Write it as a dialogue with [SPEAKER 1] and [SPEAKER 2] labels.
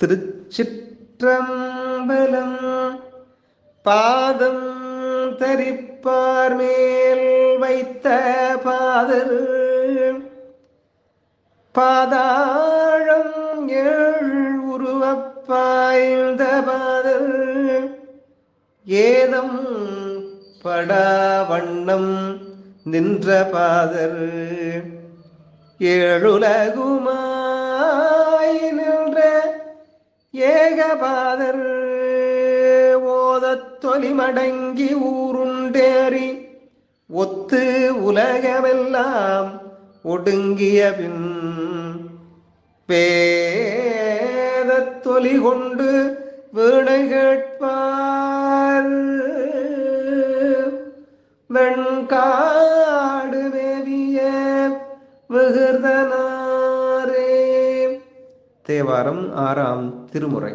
[SPEAKER 1] திருச்சிற்றம்பலம் பாதம் தரிப்பார் மேல் வைத்த பாதர் பாதாழம் ஏழ் உருவப்பாய்ந்த பாதர் ஏதம் படா வண்ணம் நின்ற பாதர் ஏழுலகுமாயின ஏகபாதர் ஓதத் தொலிமடங்கி ஊருண்டேறி ஒத்து உலகமெல்லாம் ஒடுங்கிய பின் வேதத் தொலி கொண்டு வீணை கேட்பார் வெண்காடு மேவிய விகிர்தனா தேவாரம் ஆறாம் திருமுறை.